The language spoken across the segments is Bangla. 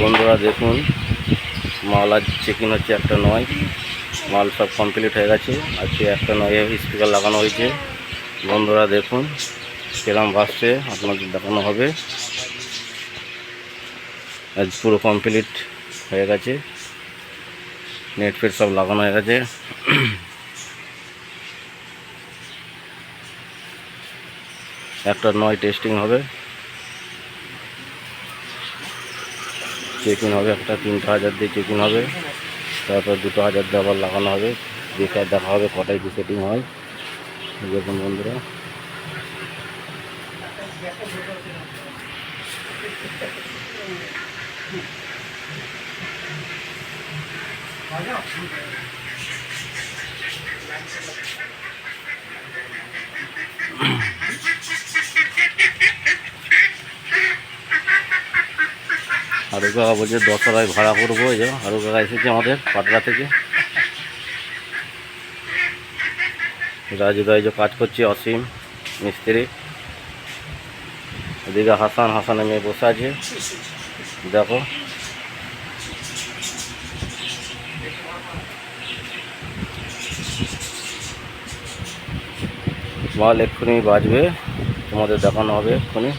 বন্ধুরা দেখুন, মাল আজ চেকিং হচ্ছে একটা নয়। মাল সব কমপ্লিট হয়ে গেছে। আজকে একটা নয় স্পিকার লাগানো হয়েছে। বন্ধুরা দেখুন, কিরম বাসছে, আপনাদের দেখানো হবে। আজ পুরো কমপ্লিট হয়ে গেছে। নেট ফেট সব লাগানো হয়ে গেছে। একটা নয় টেস্টিং হবে। চেকিং হবে, একটা তিনটে হাজার দিয়ে চেকিং হবে। তারপর দুটো হাজার দিয়ে আবার লাগানো হবে। দেখে দেখা হবে কটায় কি সেটিং হয়। দেখুন বন্ধুরা। আরু কাকা বলছে দশ টাকায় ভাড়া করব, এই যে আরু কাকা এসেছে আমাদের পাটরা থেকে। রাজুদা এই যে কাজ করছে, অসীম মিস্ত্রি। এদিকে হাসান হাসানের মেয়ে বসে আছে। দেখো। মাল এক্ষুনি বাজবে, তোমাদের দেখানো হবে এক্ষুনি।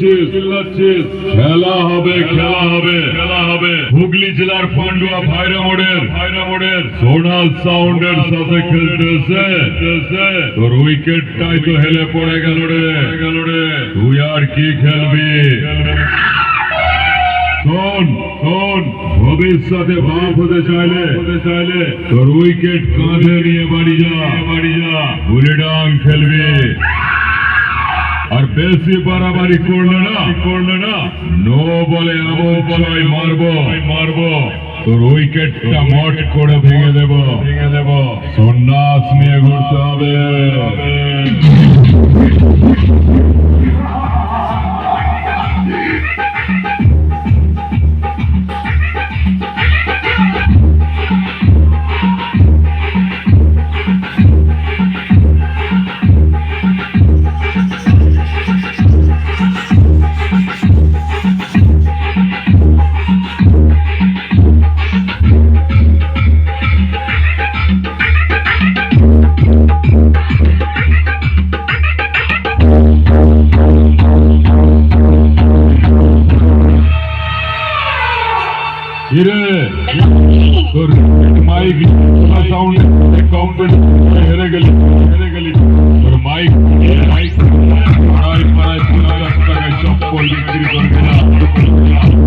চিল্লাচ্ছিস খেলা হবে খেলা হবে। খেলা হবে হুগলি জেলার পান্ডুয়া ভাইরা মোড়ের ভাইরা মোড়ের সোনাল সাউন্ডের সাথে খেলতেছে। তোর উইকেটটাই তো হেলে পড়ে গেল রে। গেল রে তুই আর কি খেলবি? ভবিষ্যতে বাপ হতে চাইলে হতে চাইলে তোর উইকেট কাঁধে নিয়ে বাড়ি যা। বাড়ি যা বুলিডাং খেলবি। আর বেশি বাড়াবাড়ি করলে না করলে না। নো বলে এমন বলাই মারবো। মারবো। তোর উইকেটটা মট করে ভেঙে দেব। ভেঙে দেব। সন্ন্যাস ఇరే మైక్ సౌండ్ కంపెనీ ఎరగలి ఎరగలి mic mic mic mic mic mic mic mic mic mic mic